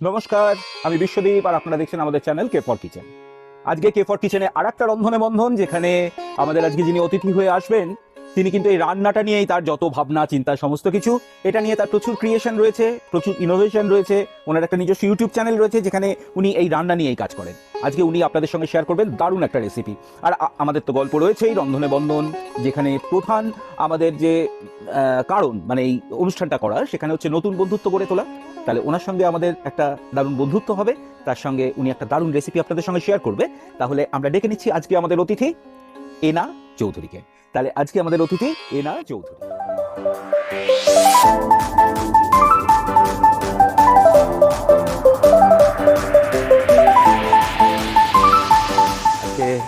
নমস্কার, আমি বিশ্বদীপ আর আপনারা দেখছেন আমাদের চ্যানেল কে ফর কিচেন। আজকে কে ফর কিচেনে আর একটা রন্ধনে বন্ধন, যেখানে আমাদের আজকে যিনি অতিথি হয়ে আসবেন, তিনি কিন্তু এই রান্নাটা নিয়েই তার যত ভাবনা, চিন্তা, সমস্ত কিছু, এটা নিয়ে তার প্রচুর ক্রিয়েশন রয়েছে, প্রচুর ইনোভেশন রয়েছে, ওনার একটা নিজস্ব ইউটিউব চ্যানেল রয়েছে, যেখানে উনি এই রান্না নিয়েই কাজ করেন। আজকে উনি আপনাদের সঙ্গে শেয়ার করবেন দারুণ একটা রেসিপি আর আমাদের তো গল্প রয়েছেই, রন্ধনে বন্ধন, যেখানে প্রধান আমাদের যে কারণ মানে এই অনুষ্ঠানটা করার, সেখানে হচ্ছে নতুন বন্ধুত্ব গড়ে তোলা। তাহলে ওনার সঙ্গে আমাদের একটা দারুণ বন্ধুত্ব হবে, তার সঙ্গে উনি একটা দারুণ রেসিপি আপনাদের সঙ্গে শেয়ার করবে। তাহলে আমরা ডেকে নিচ্ছি আজকে আমাদের অতিথি, এনা চৌধুরীকে। তাহলে আজকে আমাদের অতিথি, এনা চৌধুরী।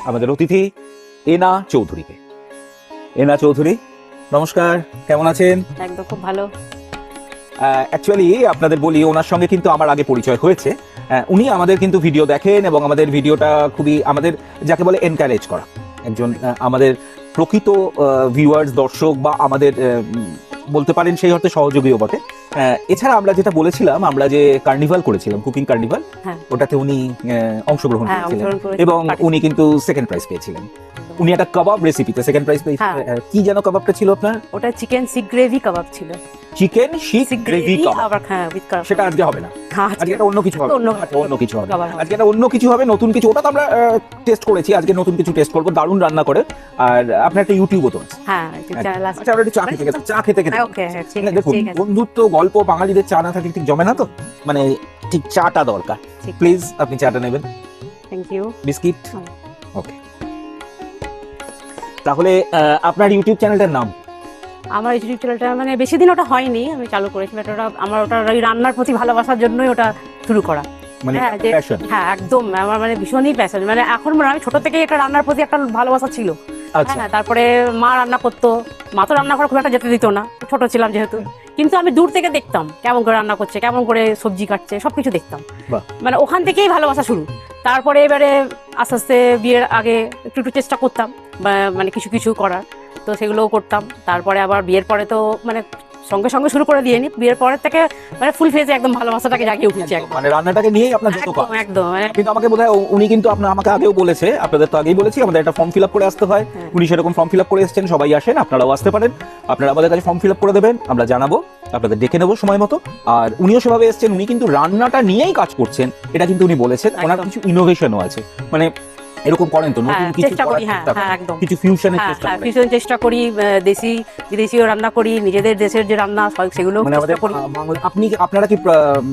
আমাদের অতিথি এনা চৌধুরীকে। এনা চৌধুরী নমস্কার কেমন আছেন? একদম খুব ভালো। অ্যাকচুয়ালি আপনাদের বলি ওনার সঙ্গে কিন্তু আমার আগে পরিচয় হয়েছে। উনি আমাদের কিন্তু ভিডিও দেখেন এবং আমাদের ভিডিওটা খুবই আমাদের যাকে বলে এনকারেজ করা। একজন আমাদের প্রকৃত ভিউয়ার্স দর্শক বা আমাদের বলতে পারেন সেই অর্থে সহযোগীও বটে। এছাড়া আমরা যেটা বলেছিলাম আমরা যে কার্নিভাল করেছিলাম কুকিং কার্নিভাল হ্যাঁ। ওটাতে উনি আহ, অংশগ্রহণ হ্যাঁ করেছিলেন এবং উনি কিন্তু সেকেন্ড প্রাইজ পেয়েছিলেন উনি একটা কাবাব রেসিপিতে সেকেন্ড প্রাইজ পেয়েছিলেন হ্যাঁ। কি যেন কাবাবটা ছিল আপনার? ওটা চিকেন সিক গ্রেভি কাবাব ছিল। Chicken seekh gravy gravy kebab আবার হ্যাঁ উইথ কাবাব সেটা আজকে হবে না। আজকে অন্য কিছু হবে। অন্য আচ্ছা, অন্য কিছু হবে। আজকে অন্য কিছু হবে নতুন কিছু। ওটা তো আমরা টেস্ট করেছি। আজকে নতুন কিছু টেস্ট করব। দারুণ রান্না করে। আর আপনার একটা ইউটিউবও তো আছে। হ্যাঁ আছে আচ্ছা আমরা একটু চা খেতে খেতে চা খেতে হ্যাঁ ঠিক না, আছে দেখুন ঠিক আছে। বন্ধুত্ব গল্প বাঙালিদের চা না থাকলে ঠিক জমে না তো? মানে ঠিক চাটা দরকার। ঠিক। প্লিজ আপনি চাটা নেবেন। থ্যাংক ইউ বিস্কিট হুম। তাহলে আপনার ইউটিউব চ্যানেলটার নাম? আমার ইউটিউব চ্যানেলটা মানে বেশি দিন ওটা হয়নি আমি চালু করেছি but ওটা আমার ওটা ওই রান্নার প্রতি ভালোবাসার জন্যই ওটা শুরু করা। মানে হ্যাঁ, হ্যাঁ একদম আমার মানে ভীষণই প্যাশন মানে এখন মনে আমি ছোট থেকে এটা রান্নার প্রতি একটা ভালোবাসা ছিল। আচ্ছা। হ্যাঁ তারপরে মা রান্না করতো মা তো রান্না করা খুব একটা যেতে দিত না ছোট ছিলাম যেহেতু। কিন্তু আমি দূর থেকে দেখতাম কেমন করে রান্না করছে কেমন করে সবজি কাটছে সবকিছু দেখতাম। মানে ওখান থেকেই ভালোবাসা শুরু। তারপরে এবারে আস্তে আস্তে বিয়ের আগে একটু একটু চেষ্টা করতাম। মানে কিছু কিছু করার। তো সেগুলোও করতাম। তারপরে আবার বিয়ের পরে তো মানে সঙ্গে সঙ্গে শুরু করে দিয়ে নি বিয়ের পরের থেকে মানে ফুল ফেজে একদম ভালোবাসাটাকে জাগিয়ে উঠেছে একদম। মানে রান্নাটাকে নিয়েই আপনার যত কাজ। একদম মানে কিন্তু আমাকে বোধহয় উনি কিন্তু আপনার আমাকে আগেও বলেছে আপনাদের তো আগেই বলেছি আমাদের একটা ফর্ম ফিল আপ করে আসতে হয়। হ্যাঁ। উনি সেরকম ফর্ম ফিল আপ করে এসেছেন সবাই আসেন আপনারাও আসতে পারেন। আপনারা আমাদের কাছে ফর্ম ফিল আপ করে দেবেন আমরা জানাব আপনাদের ডেকে নেব সময় মতো। আর উনিও সেভাবে এসেছেন উনি কিন্তু রান্নাটা নিয়েই কাজ করছেন এটা কিন্তু উনি বলেছেন। ওনার। কিছু ইনোভেশনও আছে। মানে এরকম করেন তো নতুন হ্যাঁ কিছু চেষ্টা করি হ্যাঁ হ্যাঁ একদম। কিছু ফিউশনের হ্যাঁ চেষ্টা হ্যাঁ করেন। ভীষণ চেষ্টা করি দেশি বিদেশিও রান্না করি নিজেদের দেশের যে রান্না সব- সেগুলো মানে আমাদের করি। আপনি আপনারা কি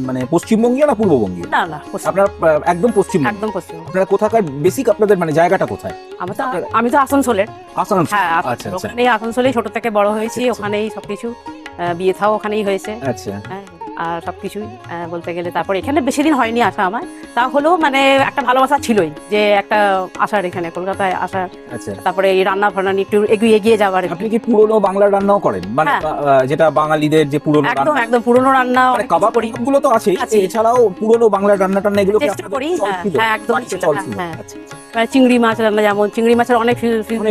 মানে পশ্চিমবঙ্গীয় না পূর্ববঙ্গীয়? না না পশ্চিম- আপনারা একদম পশ্চিমবঙ্গ একদম পশ্চিম আপনারা কোথাকার বেসিক আপনাদের মানে জায়গাটা কোথায়? আমি তো আমি তো আসানসোলের। আসানসোল। হ্যাঁ আচ্ছা আসানসোল। আচ্ছা। ওখানেই আসানসোলেই ছোট থেকে বড় হয়েছি আচ্ছা, আচ্ছা। ওখানেই সবকিছু বিয়ে থাও ওখানেই হয়েছে। আচ্ছা। আর সবকিছুই আহ, বলতে গেলে তারপর এখানে বেশি দিন হয়নি আসা আমার। তা হলেও মানে একটা ভালোবাসা ছিলই যে একটা আসার এখানে কলকাতায় আসার। আচ্ছা। তারপরে এই রান্না ফান্না একটু এগিয়ে এগিয়ে যাওয়ার আপনি কি পুরনো বাংলার রান্নাও করেন? মানে হ্যাঁ। যেটা বাঙালিদের যে পুরনো একদম একদম পুরনো রান্না মানে কাবাব করি। গুলো তো আছে। এছাড়াও পুরনো বাংলার রান্না টান্না এগুলো চেষ্টা করি, হ্যাঁ, হ্যাঁ, একদম হ্যাঁ। মানে চিংড়ি মাছ রান্না যেমন চিংড়ি মাছের অনেক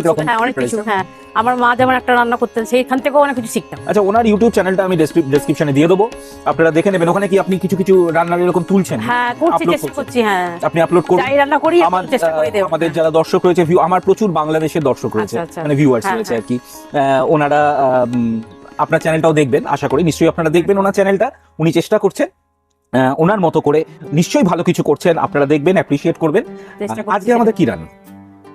রকম হ্যাঁ অনেক কিছু হ্যাঁ। আমার মা যেমন একটা রান্না করতেন সেইখান থেকেও অনেক কিছু শিখতাম। আচ্ছা ওনার ইউটিউব চ্যানেলটা আমি ডেসক্রিপশনে দিয়ে দেবো। আপনারা দেখে নেবেন ওখানে কি আপনি কিছু কিছু রান্নার এরকম তুলছেন? হ্যাঁ করছি চেষ্টা করছি হ্যাঁ। আপনি আপলোড করুন। যাই রান্না করি আমার চেষ্টা করি দেব। আমাদের যারা দর্শক রয়েছে view- আমার প্রচুর বাংলাদেশের দর্শক রয়েছে আচ্ছা, আচ্ছা। মানে ভিউয়ার্স হ্যাঁ, রয়েছে আর কি। আহ, ওনারা আপনার চ্যানেলটাও দেখবেন আশা করি। নিশ্চয়ই আপনারা দেখবেন ওনার চ্যানেলটা উনি চেষ্টা করছেন ওনার মতো করে নিশ্চয়ই ভালো কিছু করছেন আপনারা দেখবেন অ্যাপ্রিসিয়েট করবেন। আজকে আমাদের কি রান্না?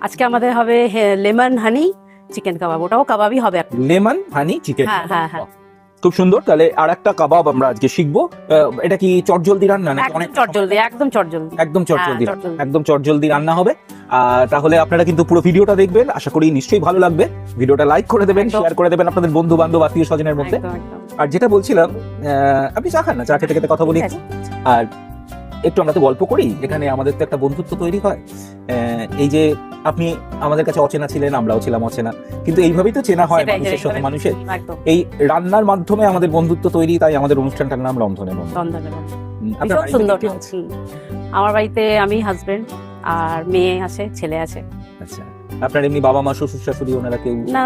আজকে আমাদের হবে লেমন হানি চিকেন কাবাব ওটাও কাবাবই হবে লেমন হানি চিকেন হ্যাঁ, হ্যাঁ, হ্যাঁ। খুব সুন্দর তাহলে আর একটা কাবাব আমরা আজকে শিখব। এটা কি চটজলদি রান্না নাকি একদম অনেক চটজলদি একদম চটজলদি। একদম চটজলদি হ্যাঁ, রান্না। একদম চটজলদি রান্না হবে। আর তাহলে আপনারা কিন্তু পুরো ভিডিওটা দেখবেন আশা করি নিশ্চয়ই ভালো লাগবে। ভিডিওটা লাইক করে দেবেন শেয়ার করে দেবেন আপনাদের বন্ধু বান্ধব আত্মীয় স্বজনের মধ্যে আর যেটা বলছিলাম আহ, আপনি চা খান না? চা খেতে খেতে কথা বলি আর একটু আমরা তো গল্প করি এখানে আমাদের তো একটা বন্ধুত্ব তৈরি হয়। এই যে আপনি আমাদের কাছে অচেনা ছিলেন আমরাও ছিলাম অচেনা। কিন্তু এইভাবেই তো চেনা হয় মানুষের সাথে মানুষের। এই রান্নার মাধ্যমে আমাদের বন্ধুত্ব তৈরি তাই আমাদের অনুষ্ঠানটার নাম রন্ধনের সুন্দর। আমার বাড়িতে আমি হাজবেন্ড আর মেয়ে আছে ছেলে আছে। আচ্ছা। আপনার এমনি বাবা মা শ্বশুর শাশুড়ি ওনারা কেউ না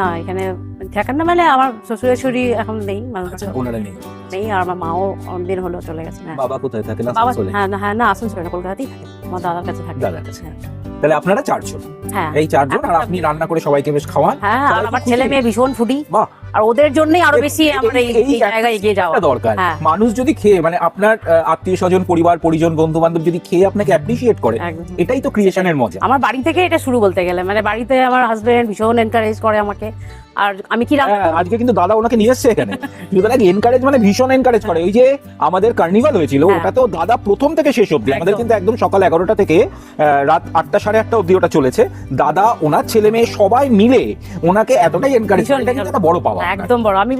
না এখানে থাকেন না মানে আমার শ্বশুর শাশুড়ি এখন নেই আচ্ছা ওনারা নেই। নেই আর আমার মাও অনেকদিন হলো চলে গেছে হ্যাঁ। বাবা কোথায় থাকেন আসানসোলে হ্যাঁ না হ্যাঁ না আসানসোলে কলকাতাতেই থাকে। আমার দাদার কাছে থাকে। দাদার কাছে। তাহলে আপনারা চারজন? হ্যাঁ। এই চারজন আর আপনি রান্না করে সবাইকে বেশ খাওয়ান। হ্যাঁ আমার ছেলে মেয়ে ভীষণ ফুডি। বাহ। আর ওদের জন্যই আরও বেশি আমরা এই জায়গায় এগিয়ে যাওয়া। দরকার। হ্যাঁ। মানুষ যদি খেয়ে মানে আপনার আত্মীয় স্বজন পরিবার পরিজন বন্ধু বান্ধব যদি খেয়ে আপনাকে অ্যাপ্রিসিয়েট করে। এটাই তো ক্রিয়েশনের মজা। আমার বাড়ি থেকে এটা শুরু বলতে গেলে। মানে বাড়িতে আমার হাজবেন্ড ভীষণ এনকারেজ করে আমাকে। আর আমি কি হ্যাঁ, আজকে কিন্তু দাদা ওনাকে নিয়ে এসছে এখানে। সুতরাং এনকারেজ মানে ভীষণ এনকারেজ করে। ওই যে আমাদের কার্নিভাল হয়েছিল হ্যাঁ। ওটা তো দাদা প্রথম থেকে শেষ অব্দি আমাদের কিন্তু একদম সকাল এগারোটা থেকে রাত আটটা সাড়ে আটটা অব্দি ওটা চলেছে। দাদা ওনার ছেলে মেয়ে সবাই মিলে ওনাকে এতটাই এনকারেজ এটা কিন্তু একটা বড় পাওয়া। একদম বড়। আমি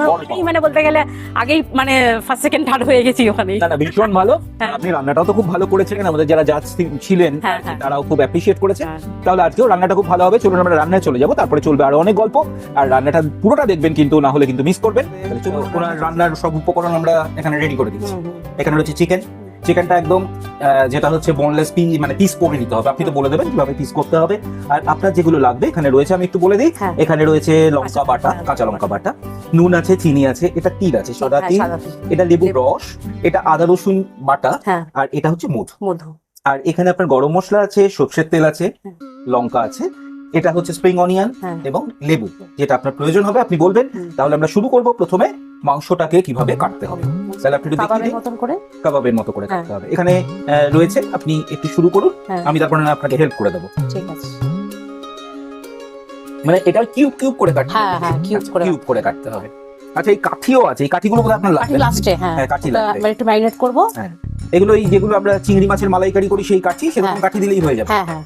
মানে বলতে গেলে আগেই মানে ফার্স্ট সেকেন্ড থার্ড হয়ে গেছি ওখানে না না ভীষণ ভালো। হ্যাঁ। আপনি রান্নাটাও তো খুব ভালো করেছিলেন। আমাদের যারা জাজ ছিলেন। তারাও খুব অ্যাপ্রিসিয়েট করেছে। তাহলে আজকেও রান্নাটা খুব ভালো হবে। চলুন আমরা রান্নায় চলে যাব। তারপরে চলবে আরও অনেক গল্প। আর রান্নাটা পুরোটা দেখবেন কিন্তু না হলে কিন্তু মিস করবেন। ওনার রান্নার সব উপকরণ আমরা এখানে রেডি করে দিচ্ছি। এখানে রয়েছে চিকেন চিকেনটা একদম যেটা হচ্ছে বোনলেস পিস মানে পিস করে নিতে হবে। আপনি তো বলে দেবেন কীভাবে পিস করতে হবে। আর আপনার যেগুলো লাগবে এখানে রয়েছে আমি একটু বলে দিই। হ্যাঁ। এখানে রয়েছে লঙ্কা বাটা। কাঁচা লঙ্কা বাটা। নুন আছে চিনি আছে এটা তিল আছে সাদা হ্যাঁ, তিল। এটা লেবুর লেবু। রস এটা আদা রসুন বাটা হ্যাঁ। আর এটা হচ্ছে মধু। মধু। আর এখানে আপনার গরম মশলা আছে সর্ষের তেল আছে লঙ্কা আছে এটা হচ্ছে স্প্রিং অনিয়ন হ্যাঁ। এবং লেবু যেটা আপনার প্রয়োজন হবে আপনি বলবেন। তাহলে আমরা শুরু করব প্রথমে মাংসটাকে কীভাবে কাটতে হবে। তাহলে আপনি কাবাবের মতন করে? কাবাবের মতো করে হ্যাঁ। কাটতে হবে। এখানে রয়েছে আপনি একটু শুরু করুন। হ্যাঁ। আমি তারপরে আপনাকে হেল্প করে দেবো। ঠিক আছে। মানে এটা কিউব কিউব করে কাটতে হ্যাঁ, হ্যাঁ, cube করে। কিউব করে কাটতে হবে। আচ্ছা এই কাঠিও আছে। এই কাঠিগুলো বোধহয় আপনার লাগবে? লাস্টে হ্যাঁ। হ্যাঁ, কাঠি লাগবে। এবার একটু ম্যারিনেট করব। এগুলো এই যেগুলো আমরা চিংড়ি মাছের মালাইকারি করি সেই কাঠি সেরকম হ্যাঁ। কাঠি দিলেই হয়ে যাবে। হ্যাঁ হ্যাঁ।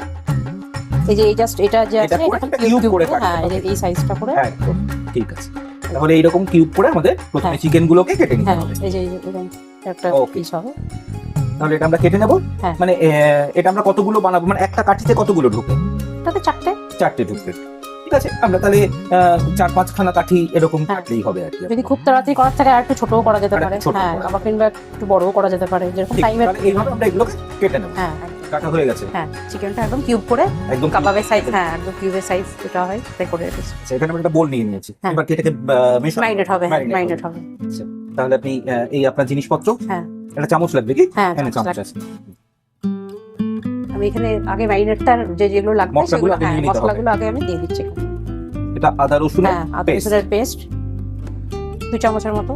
এই যে এই জাস্ট এটা যে আছে এটা কিউব করে করে হ্যাঁ এই সাইজটা করে একদম। ঠিক আছে। তাহলে এইরকম কিউব করে আমাদের প্রথমে হ্যাঁ। চিকেন গুলোকে কেটে নিতে হ্যাঁ হবে। এই যে এরকম একটা. পিস হবে। তাহলে এটা আমরা কেটে নেব। হ্যাঁ। মানে এটা আমরা কতগুলো বানাবো? মানে একটা কাঠিতে কতগুলো ঢুকে তাতে চারটে। চারটে ঢুকবে। ঠিক আছে আমরা তাহলে চার পাঁচখানা কাঠি এরকম হ্যাঁ। কাটলেই হবে আর কি। যদি খুব তাড়াতাড়ি করার থাকে আর একটু ছোটও করা যেতে পারে। হ্যাঁ আবার কিংবা একটু বড়ও করা যেতে পারে। যেরকম টাইমের এইভাবে আমরা এগুলোকে কেটে নেব। হ্যাঁ কাটা হয়ে গেছে? হ্যাঁ চিকেনটা একদম কিউব করে একদম কাবাবের সাইজ হ্যাঁ একদম কিউবের সাইজ যেটা হয় তাই করে রেখেছি আচ্ছা, এখানে আমরা একটা বোল নিয়ে নিয়েছি। হ্যাঁ। এবার কি এটাকে ম্যারিনেট হবে ম্যারিনেট হবে। আচ্ছা, তাহলে আপনি এই আপনার জিনিসপত্র হ্যাঁ। একটা চামচ লাগবে কি? হ্যাঁ এখানে চামচ আছে। আমি এখানে আগে ম্যারিনেটটা যে যেগুলো লাগবে সেগুলো হ্যাঁ। মশলাগুলো আগে আমি দিয়ে দিচ্ছি এটা আদা রসুন হ্যাঁ আদা। রসুনের পেস্ট দু চামচের মতো।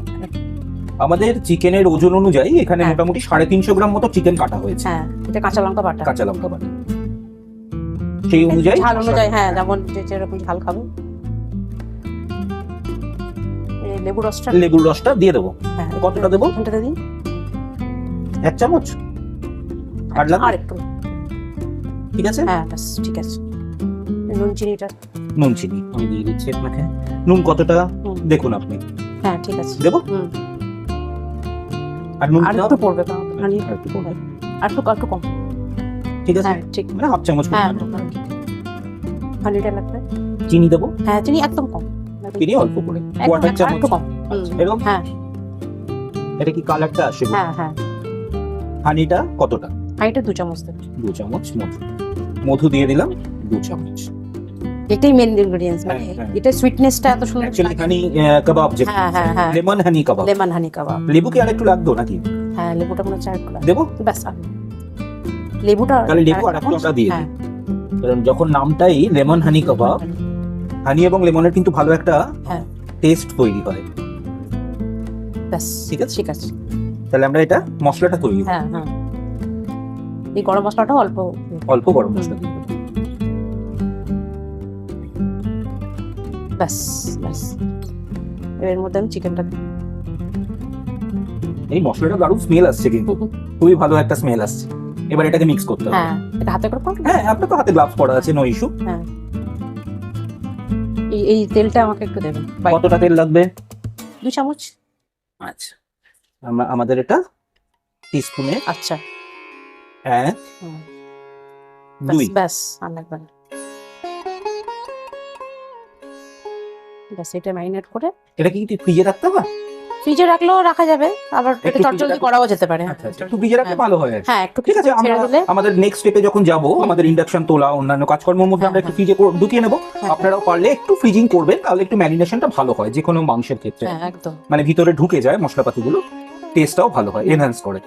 আমাদের চিকেনের ওজন অনুযায়ী এখানে। মোটামুটি সাড়ে তিনশো গ্রাম মতো চিকেন কাটা হয়েছে। হ্যাঁ। এটা কাঁচা লঙ্কা বাটা। কাঁচা লঙ্কা বাটা। সেই অনুযায়ী ঝাল অনুযায়ী হ্যাঁ যেমন যে যেরকম ঝাল খাবে। লেবু রসটা। লেবুর রসটা দিয়ে দেবো। হ্যাঁ কতটা দেবো? এখানটাতে দিন? এক চামচ। লাগবে? আর একটু। ঠিক আছে? হ্যাঁ ব্যাস ঠিক আছে। নুন চিনিটা। নুন চিনি। আমি দিয়ে দিচ্ছি আপনাকে। নুন কতটা? দেখুন আপনি। হ্যাঁ ঠিক আছে। দেবো? আর নুন আর একটু পড়বে কারণ আর একটু পড়বে। আর একটু একটু কম। ঠিক আছে? হ্যাঁ ঠিক। মানে হাফ চামচ হ্যাঁ। হানিটা লাগবে? চিনি দেবো? হ্যাঁ চিনি একদম কম। চিনি অল্প করে। কোয়ার্টার একটু চামচ। কম। এরকম? হ্যাঁ। এটা কি কালারটা আসে? হ্যাঁ হ্যাঁ। হানিটা কতটা? হানিটা দু চামচ দেবে। দু চামচ মধু। মধু দিয়ে দিলাম দু চামচ। এটাই মেন ইনগ্রেডিয়েন্টস মানে হ্যাঁ, হ্যাঁ। এটা সুইটনেসটা এত সুন্দর হানি কাবাব যে হ্যাঁ, হ্যাঁ, হ্যাঁ। লেমন হানি কাবাব লেমন হানি কাবাব লেবু কি আরেকটু লাগতো নাকি? হ্যাঁ লেবুটা মনে চার করা দেবো? ব্যাস আর লেবুটা তাহলে লেবু আর এক একটু আমরা দিয়ে হ্যাঁ, কারণ যখন নামটাই লেমন হানি কাবাব হানি এবং লেমনের কিন্তু ভালো একটা হ্যাঁ। টেস্ট তৈরি হয়। ব্যাস ঠিক আছে? ঠিক আছে। তাহলে আমরা এটা মশলাটা তৈরি হ্যাঁ হ্যাঁ। এই গরম মশলাটা অল্প অল্প গরম মশলা। ব্যাস ব্যাস। এর মধ্যে আমি চিকেনটা এই মশলাটা দারুণ স্মেল আসছে কিন্তু। খুবই ভালো একটা স্মেল আসছে। এবার এটাকে মিক্স করতে হবে। হ্যাঁ এটা হাতে করে হ্যাঁ আপনার তো হাতে গ্লাভস পরা আছে নো ইস্যু এই এই তেলটা আমাকে একটু দেবেন। কতটা তেল লাগবে? দু চামচ। আচ্ছা। আমরা আমাদের এটা টিস্পুনে আচ্ছা। এক হুম, দুই। ব্যাস আর লাগবে না ব্যাস এটা ম্যারিনেট করে এটা কি ফ্রিজে রাখতে হবে ফ্রিজে রাখলেও রাখা যাবে আবার একটু এটা চটজলদি করাও যেতে পারে। আচ্ছা আচ্ছা একটু ফ্রিজে রাখলে ভালো হয় হ্যাঁ একটু ঠিক আছে আমরা আমাদের নেক্সট স্টেপে যখন যাব আমাদের ইন্ডাকশন তোলা অন্যান্য কাজকর্মের মধ্যে আমরা একটু ফ্রিজে ঢুকিয়ে নেব। হ্যাঁ। আপনারাও পারলে একটু ফ্রিজিং করবেন তাহলে একটু ম্যারিনেশনটা ভালো হয় যে কোনো মাংসের ক্ষেত্রে। হ্যাঁ একদম। মানে ভিতরে ঢুকে যায় মশলাপাতিগুলো টেস্টটাও ভালো হয় এনহ্যান্স করে।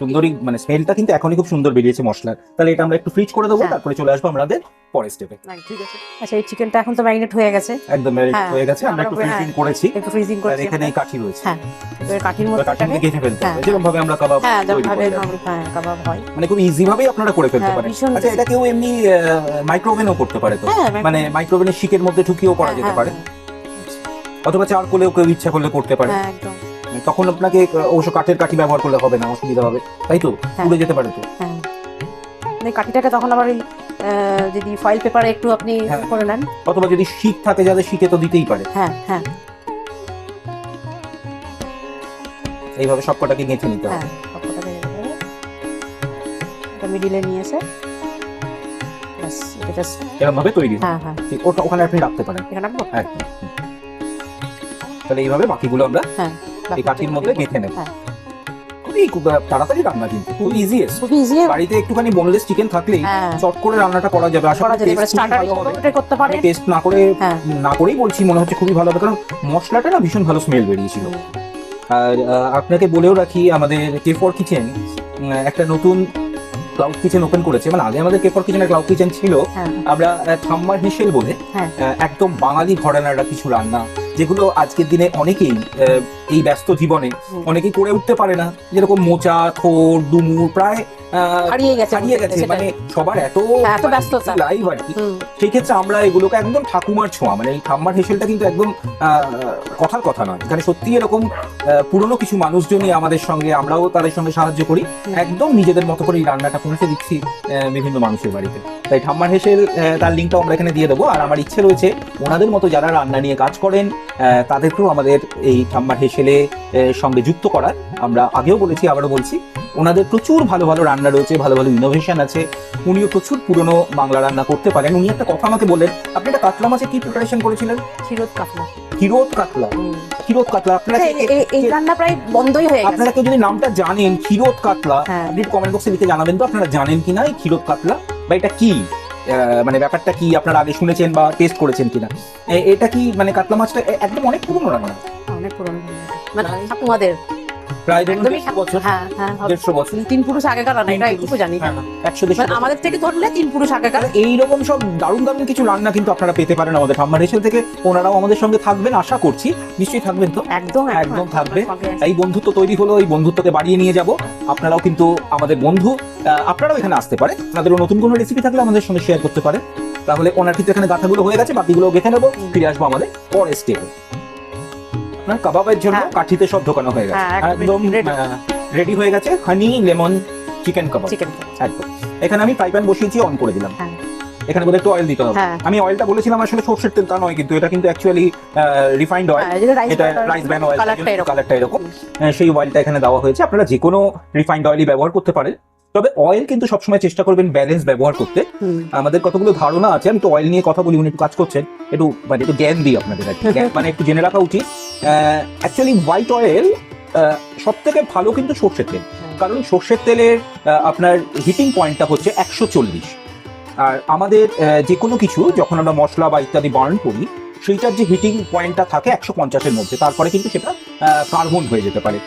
সুন্দরই মানে স্মেলটা কিন্তু এখনই খুব সুন্দর বেরিয়েছে মশলার। তাহলে এটা আমরা একটু ফ্রিজ করে দেবো হ্যাঁ। তারপরে চলে আসব আমাদের পরের স্টেপে ঠিক আছে। আচ্ছা এই চিকেনটা এখন তো ম্যারিনেট হয়ে গেছে। একদম ম্যারিনেট হ্যাঁ, হয়ে গেছে আমরা একটু ফ্রিজিং করেছি। একটু ফ্রিজিং আর করে এখানে এই কাঠি রয়েছে। হ্যাঁ এবার কাঠির মধ্যে গেঁথে ফেলতে হবে হ্যাঁ। যেরকম ভাবে আমরা কাবাব হ্যাঁ যেমন হ্যাঁ কাবাব হয়। মানে খুব ইজি ভাবেই আপনারা করে ফেলতে হ্যাঁ, পারেন। আচ্ছা এটা কেউ এমনি মাইক্রোওভেনও করতে পারে তো? হ্যাঁ মানে মাইক্রোওভেনের শিকের মধ্যে ঢুকিয়েও করা হ্যাঁ, যেতে হ্যাঁ, পারে। অথবা চারকোলেও কেউ ইচ্ছা করলে করতে পারে। হ্যাঁ একদম। তখন আপনাকে অবশ্য কাঠের কাঠি ব্যবহার করলে হবে না অসুবিধা হবে। তাই তো? হ্যাঁ। পুড়ে যেতে পারে তো। হ্যাঁ। কাঠিটাকে তখন আবার ওই যদি ফয়েল পেপারে একটু আপনি হ্যাঁ। করে নেন। অথবা যদি শিক থাকে যাদের শিকে তো দিতেই পারে। হ্যাঁ হ্যাঁ। এইভাবে সবকটাকে গেঁথে নিতে হবে। হ্যাঁ সবকটাকে এটা মিডিলে নিয়ে এসে এরকম ভাবে তৈরি হ্যাঁ। হ্যাঁ ঠিক, ওটা ওখানে আপনি রাখতে পারেন। এখানে রাখব? একদম তাহলে এইভাবে বাকিগুলো আমরা হ্যাঁ। এই কাঠির মধ্যে গেঁথে নেব। হ্যাঁ খুবই তাড়াতাড়ি রান্না কিন্তু খুব ইজিয়েস্ট খুবই ইজি বাড়িতে একটুখানি বোনলেস চিকেন থাকলেই হ্যাঁ। চট করে রান্নাটা করা যাবে। আশা করি যেতে পারে taste খুবই স্টার্টার ভালো হবে। হিসেবে করতে পারে টেস্ট না করে হ্যাঁ। না করেই বলছি মনে হচ্ছে খুবই ভালো হবে। কারণ মশলাটা না ভীষণ ভালো স্মেল বেরিয়েছিল। আর আপনাকে বলেও রাখি আমাদের কে ফর কিচেন একটা নতুন ক্লাউড কিচেন ওপেন করেছে। মানে আগে আমাদের কে ফর কিচেনের ক্লাউড কিচেন ছিল। আমরা হিসেল বলে একদম বাঙালি ঘরানার কিছু রান্না যেগুলো আজকের দিনে অনেকেই এই ব্যস্ত জীবনে অনেকেই করে উঠতে পারে না। যেরকম মোচা থোর ডুমুর প্রায় হারিয়ে গেছে হারিয়ে গেছে। মানে সবার এত হ্যাঁ, এত ব্যস্ততা। লাইভ আর কি। সেই ক্ষেত্রে আমরা এগুলোকে একদম ঠাকুমার ছোঁয়া মানে এই ঠাম্মার হেসেলটা কিন্তু একদম আহ, কথার কথা নয়। এখানে সত্যি এরকম পুরনো কিছু মানুষজনই আমাদের সঙ্গে আমরাও তাদের সঙ্গে সাহায্য করি। একদম নিজেদের মতো করে এই রান্নাটা পৌঁছে দিচ্ছি বিভিন্ন মানুষের বাড়িতে। তাই ঠাম্মার হেসেল তার লিঙ্কটাও আমরা এখানে দিয়ে দেবো। আর আমার ইচ্ছে রয়েছে ওনাদের মতো যারা রান্না নিয়ে কাজ করেন তাদেরকেও আমাদের এই ঠাম্মার হেসেলে সঙ্গে যুক্ত করার আমরা আগেও বলেছি আবারও বলছি ওনাদের প্রচুর ভালো ভালো রান্না রয়েছে ভালো ভালো ইনোভেশন আছে উনিও প্রচুর পুরনো বাংলা রান্না করতে পারেন। উনি একটা কথা আমাকে বললেন আপনি একটা কাতলা মাছের কি প্রিপারেশন করেছিলেন? ক্ষীরোদ কাতলা। ক্ষীরোদ কাতলা? ক্ষীরোদ কাতলা আপনারা আচ্ছা, এই- রান্না প্রায় বন্ধই হয়ে গেছে। আপনারা কেউ যদি নামটা জানেন ক্ষীরোদ কাতলা। আপনি কমেন্ট বক্সে লিখে জানাবেন তো আপনারা জানেন কিনা এই ক্ষীরোদ কাতলা? বা এটা কি? মানে ব্যাপারটা কি আপনারা আগে শুনেছেন বা টেস্ট করেছেন কিনা? এটা কি মানে কাতলা মাছটা একদম অনেক পুরনো রান্না অনেক পুরনো। মানে ঠাকুমাদের প্রায় দেড়শো বছর। হ্যাঁ হ্যাঁ হবে। দেড়শো বছর। তিন পুরুষ আগেকার রান্না এটা একটু জানি। হ্যাঁ, একশো দেড়শো মানে আমাদের থেকে ধরলে তিন পুরুষ আগেকার। এইরকম সব দারুণ দারুণ কিছু রান্না কিন্তু আপনারা পেতে পারেন আমাদের ঠাম্মার রেশন থেকে। ওনারাও আমাদের সঙ্গে থাকবেন আশা করছি। নিশ্চয়ই থাকবেন তো? একদম একদম। থাকবে। এই বন্ধুত্ব তৈরি হলো এই বন্ধুত্বকে বাড়িয়ে নিয়ে যাব। আপনারাও কিন্তু আমাদের বন্ধু আপনারাও এখানে আসতে পারে আপনাদেরও নতুন কোনো রেসিপি থাকলে আমাদের সঙ্গে শেয়ার করতে পারেন। তাহলে ওনার কিন্তু এখানে গাথাগুলো হয়ে গেছে বাকিগুলো গেঁথে নেব। ফিরে আসব আমাদের পরের স্টেপে আপনার কাবাবের জন্য হ্যাঁ। কাঠিতে সব ঢোকানো হয়ে গেছে। হ্যাঁ, একদম রেডি হয়ে গেছে। Honey lemon chicken kebab chicken একদম। এখানে আমি ফ্রাই প্যান বসিয়েছি অন করে দিলাম। হ্যাঁ। এখানে বোধহয় একটু অয়েল দিতে হবে। আমি অয়েলটা বলেছিলাম আসলে সর্ষের তেল তা নয় কিন্তু এটা কিন্তু অ্যাকচুয়ালি রিফাইন্ড অয়েল এটা রাইস ব্যান অয়েল কালারটা এরকম। সেই অয়েলটা এখানে দেওয়া হয়েছে। আপনারা যে কোনো রিফাইন্ড অয়েলই ব্যবহার করতে পারেন। তবে অয়েল কিন্তু সবসময় চেষ্টা করবেন ব্যালেন্স ব্যবহার করতে। আমাদের কতগুলো ধারণা আছে আমি তো অয়েল নিয়ে কথা বলি উনি একটু কাজ করছেন। একটু মানে একটু জ্ঞান দিই আপনাদের। জ্ঞান মানে একটু জেনে রাখা উচিত। অ্যাকচুয়ালি হোয়াইট অয়েল সব থেকে ভালো কিন্তু সর্ষের তেল। কারণ সর্ষের তেলের আপনার হিটিং পয়েন্টটা হচ্ছে একশো চল্লিশ। আর আমাদের যে কোনো কিছু যখন আমরা মশলা বা ইত্যাদি বার্ন করি সেইটার যে হিটিং পয়েন্টটা থাকে একশো পঞ্চাশের মধ্যে। তারপরে কিন্তু সেটা কার্বন হয়ে যেতে পারে।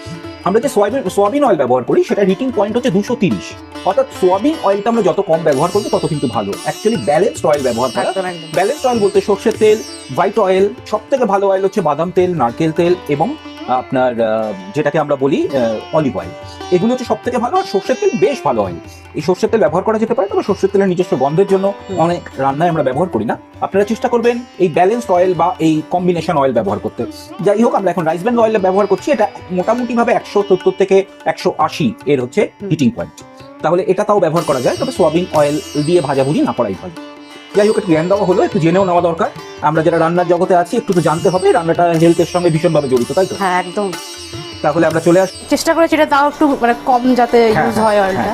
আমরা যে সয়াবিন সোয়াবিন অয়েল ব্যবহার করি সেটা হিটিং পয়েন্ট হচ্ছে দুশো তিরিশ। অর্থাৎ সোয়াবিন অয়েলটা আমরা যত কম ব্যবহার করব তত কিন্তু ভালো। অ্যাকচুয়ালি ব্যালেন্সড অয়েল ব্যবহার করা। ব্যালেন্সড অয়েল বলতে সর্ষের তেল হোয়াইট অয়েল সব থেকে ভালো অয়েল হচ্ছে বাদাম তেল নারকেল তেল এবং আপনার যেটাকে আমরা বলি অলিভ অয়েল এগুলো হচ্ছে সব থেকে ভালো আর সর্ষের তেল বেশ ভালো অয়েল এই সর্ষের তেল ব্যবহার করা যেতে পারে, তবে সর্ষের তেলের নিজস্ব গন্ধের জন্য অনেক রান্নায় আমরা ব্যবহার করি না। আপনারা চেষ্টা করবেন এই ব্যালেন্সড অয়েল বা এই কম্বিনেশন অয়েল ব্যবহার করতে। যাই হোক, আমরা এখন রাইস ব্যান্ড অয়েল ব্যবহার করছি। এটা মোটামুটি ভাবে একশো সত্তর থেকে একশো আশি এর হচ্ছে হিটিং পয়েন্ট তাহলে এটা তাও ব্যবহার করা যায়, তবে সোয়াবিন অয়েল দিয়ে ভাজাভুজি না করাই ভালো। যাই হোক একটু জ্ঞান দেওয়া হলো একটু জেনেও নেওয়া দরকার। আমরা যারা রান্নার জগতে আছি একটু তো জানতে হবে রান্নাটা হেলথের সঙ্গে ভীষণভাবে জড়িত তাই তো? হ্যাঁ একদম। তাহলে আমরা চলে আসি চেষ্টা করেছি এটা তাও একটু মানে কম যাতে হ্যাঁ, ইউজ হয় হ্যাঁ, অয়েলটা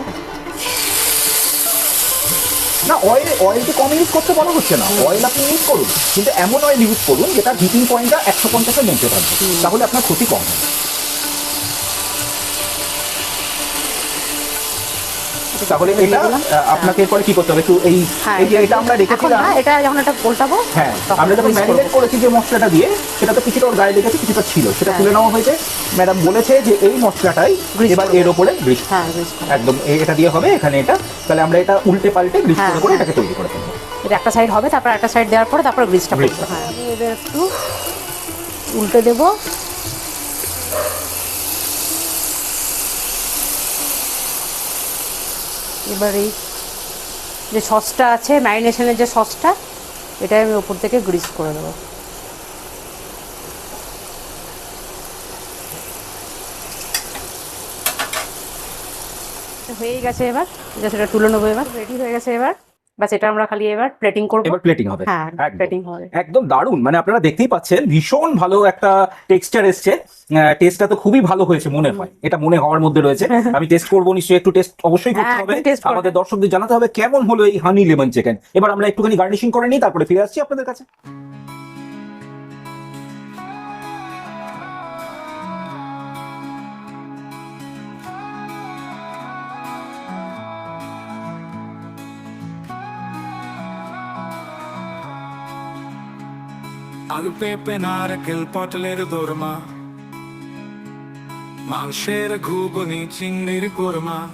না অয়েল অয়েলকে কম ইউজ করতে বলা হচ্ছে না। অয়েল আপনি ইউজ করুন কিন্তু এমন অয়েল ইউজ করুন যেটা হিটিং পয়েন্টটা একশো পঞ্চাশের মধ্যে থাকবে। তাহলে আপনার ক্ষতি কম হবে। তাহলে এটা। আপনাকে এরপরে কি করতে হবে? একটু এই হ্যাঁ এই যে এটা আমরা রেখেছিলাম। এটা যখন এটা পোলটাবো হ্যাঁ আমরা যখন ম্যারিনেট করেছি যে মশলাটা দিয়ে সেটা তো কিছুটা ওর গায়ে লেগেছে কিছুটা ছিল সেটা হ্যাঁ। তুলে নেওয়া হয়েছে। ম্যাডাম বলেছে যে এই মশলাটাই এবার এর ওপরে গ্রিস হ্যাঁ। একদম এটা দিয়ে হবে এখানে এটা। তাহলে আমরা এটা উল্টে পাল্টে গ্রিস করে করে। এটাকে তৈরি করে ফেলব। এটা একটা সাইড হবে তারপর একটা সাইড দেওয়ার পরে তারপর গ্রিসটা হ্যাঁ। এবার একটু উল্টে দেবো। এবার এই যে সসটা আছে, ম্যারিনেশনের যে সসটা, এটাই আমি ওপর থেকে গ্রিস করে দেবো। হয়েই গেছে এবার, এটা তুলে নেব এবার। রেডি হয়ে গেছে এবার। বাস এটা আমরা খালি এবার প্লেটিং করব। এবার প্লেটিং হবে। হ্যাঁ। প্লেটিং হবে। একদম দারুণ। মানে আপনারা দেখতেই পাচ্ছেন ভীষণ ভালো একটা টেক্সচার এসছে। টেস্টটা তো খুবই ভালো হয়েছে মনে হয়। এটা মনে হওয়ার মধ্যে রয়েছে। আমি টেস্ট করব নিশ্চয়ই একটু টেস্ট অবশ্যই করতে হ্যাঁ, হবে। আমাদের দর্শকদের জানাতে হবে কেমন হলো এই হানি লেমন চিকেন এবার আমরা একটুখানি গার্নিশিং করে নিই তারপরে ফিরে আসছি আপনাদের কাছে। আলু পেঁপে, নারকেল, পটলের দোরমা, মাংসের ঘুগনি, চিংড়ির কোরমা,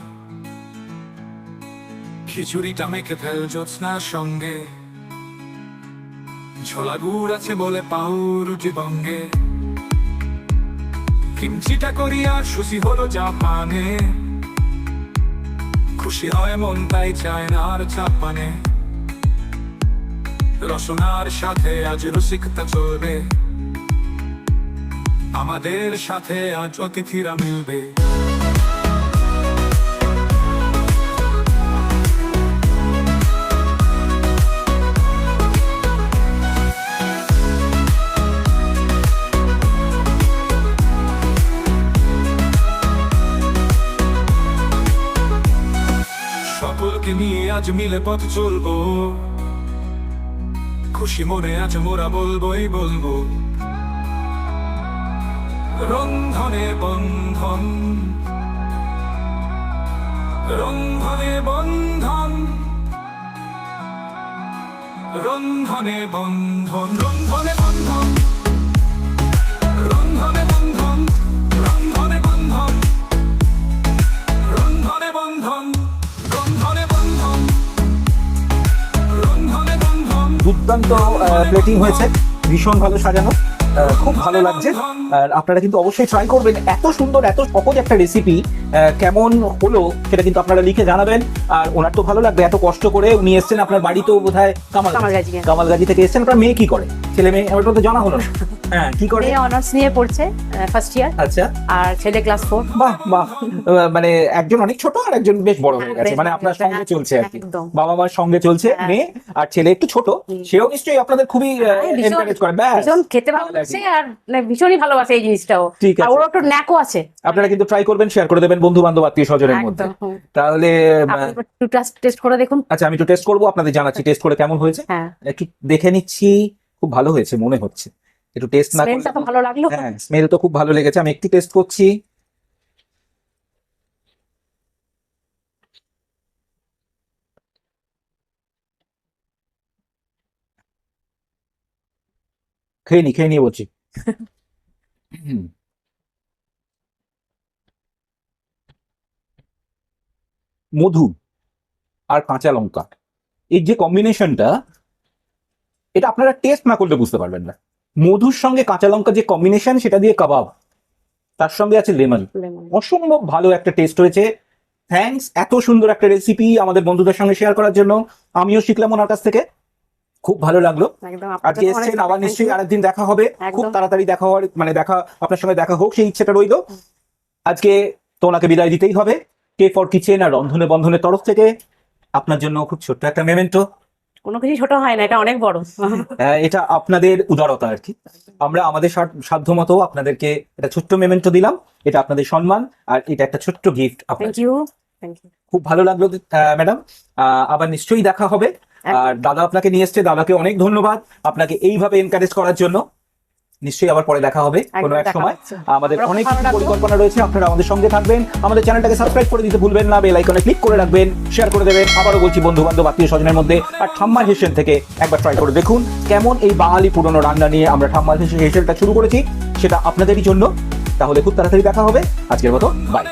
খিচুড়িটা মেখে ফেল জ্যোৎস্নার সঙ্গে। ছোলা গুড় আছে বলে পাউরুটি বঙ্গে। কিমচিটা করিয়া সুশি হলো জাপানে। খুশি হয় মন তাই চায় না আর চাপানে। রসনার সাথে আজ রসিকতা চলবে। আমাদের সাথে আজ অতিথিরা মিলবে। সকলকে নিয়ে আজ মিলে পথ চলবো। খুশি মনে আছে মোরা বলবোই বলব। রন্ধনে বন্ধন। রন্ধনে বন্ধন। রন্ধনে বন্ধন। রন্ধনে বন্ধন। দুর্দান্ত প্লেটিং হয়েছে ভীষণ ভালো সাজানো। খুব ভালো লাগছে। আর আপনারা কিন্তু অবশ্যই ট্রাই করবেন। এত সুন্দর এত সহজ একটা রেসিপি কেমন হলো সেটা কিন্তু আপনারা লিখে জানাবেন। আর ওনার তো ভালো লাগবে এত কষ্ট করে উনি এসেছেন আপনার বাড়ি তো বোধহয় কামাল হ্যাঁ। কামালগাজি থেকে এসেছেন। আপনার মেয়ে কি করে? ছেলে মেয়ে ওটা তো জানা হলো হ্যাঁ কি করে? অনার্স নিয়ে পড়ছে ফার্স্ট ইয়ার আচ্ছা। আর ছেলে ক্লাস ফোর বাহ বাহ। মানে একজন অনেক ছোট আর একজন বেশ বড় হয়ে গেছে। মানে আপনার সঙ্গে হ্যাঁ, চলছে আর কি। বাবা মার সঙ্গে চলছে হ্যাঁ। মেয়ে আর ছেলে একটু ছোট। সেও নিশ্চয়ই আপনাদের খুবই হ্যাঁ, ভীষণ- এনকারেজ করে। ব্যাস। ভীষণ খেতে ভালোবাসে আর মানে ভীষণই ভালোবাসে এই জিনিসটাও। ঠিক আছে। ওর একটু ন্যাকও আছে। আপনারা কিন্তু ট্রাই করবেন শেয়ার করে দেবেন বন্ধু বান্ধব আত্মীয় স্বজনের মধ্যে। তাহলে একটু টেস্ট করে দেখুন। আচ্ছা আমি একটু টেস্ট করব আপনাদের জানাচ্ছি টেস্ট করে কেমন হয়েছে। হ্যাঁ। একটু দেখে নিচ্ছি খুব ভালো হয়েছে মনে হচ্ছে। একটু টেস্ট না তো করলে ভালো লাগল। হ্যাঁ স্মেল তো খুব ভালো লেগেছে। আমি একটু টেস্ট করছি। খেয়ে নি খেয়ে নিয়ে বলছি। হুম। মধু আর কাঁচা লঙ্কা এই যে কম্বিনেশনটা এটা আপনারা টেস্ট না করলে বুঝতে পারবেন না। মধুর সঙ্গে কাঁচা লঙ্কা যে কম্বিনেশন সেটা দিয়ে কাবাব তার সঙ্গে আছে লেমন। অসম্ভব ভালো একটা টেস্ট হয়েছে থ্যাঙ্কস এত সুন্দর একটা রেসিপি আমাদের বন্ধুদের সঙ্গে শেয়ার করার জন্য। আমিও শিখলাম ওনার কাছ থেকে। খুব ভালো লাগল। আজকে এসছেন আবার নিশ্চয়ই। আরেকদিন দেখা হবে। খুব তাড়াতাড়ি দেখা হওয়ার মানে দেখা আপনার সঙ্গে দেখা হোক সেই ইচ্ছেটা রইল। আজকে তো ওনাকে বিদায় দিতেই হবে। কে ফর কিচেন আর রন্ধনে বন্ধনের তরফ থেকে আপনার জন্য খুব ছোট্ট একটা মেমেন্টো কোনো কিছু ছোট হয় না এটা অনেক বড়। আহ, এটা আপনাদের উদারতা আর কি। আমরা আমাদের সাধ্য মতো আপনাদেরকে একটা ছোট্ট মেমেন্টো দিলাম। এটা আপনাদের সম্মান আর এটা একটা ছোট্ট গিফট থ্যাংক ইউ খুব ভালো লাগল ম্যাডাম আবার নিশ্চয়ই দেখা হবে। আর দাদা আপনাকে নিয়ে এসছে দাদাকে অনেক ধন্যবাদ আপনাকে এইভাবে এনকারেজ করার জন্য। নিশ্চয়ই আবার পরে দেখা হবে কোনো এক সময়। আমাদের অনেক কিছু পরিকল্পনা রয়েছে আপনারা আমাদের সঙ্গে থাকবেন। আমাদের চ্যানেলটাকে সাবস্ক্রাইব করে দিতে ভুলবেন না বেল আইকনে ক্লিক করে রাখবেন শেয়ার করে দেবেন। আবারও বলছি বন্ধু বান্ধব আত্মীয় স্বজনের মধ্যে আর ঠাম্মার হেসেন থেকে একবার ট্রাই করে দেখুন কেমন এই বাঙালি পুরনো রান্না নিয়ে আমরা ঠাম্মার হেসেন হেসেনটা শুরু করেছি সেটা আপনাদেরই জন্য। তাহলে খুব তাড়াতাড়ি দেখা হবে। আজকের মতো বাই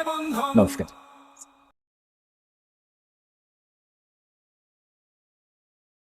নমস্কার।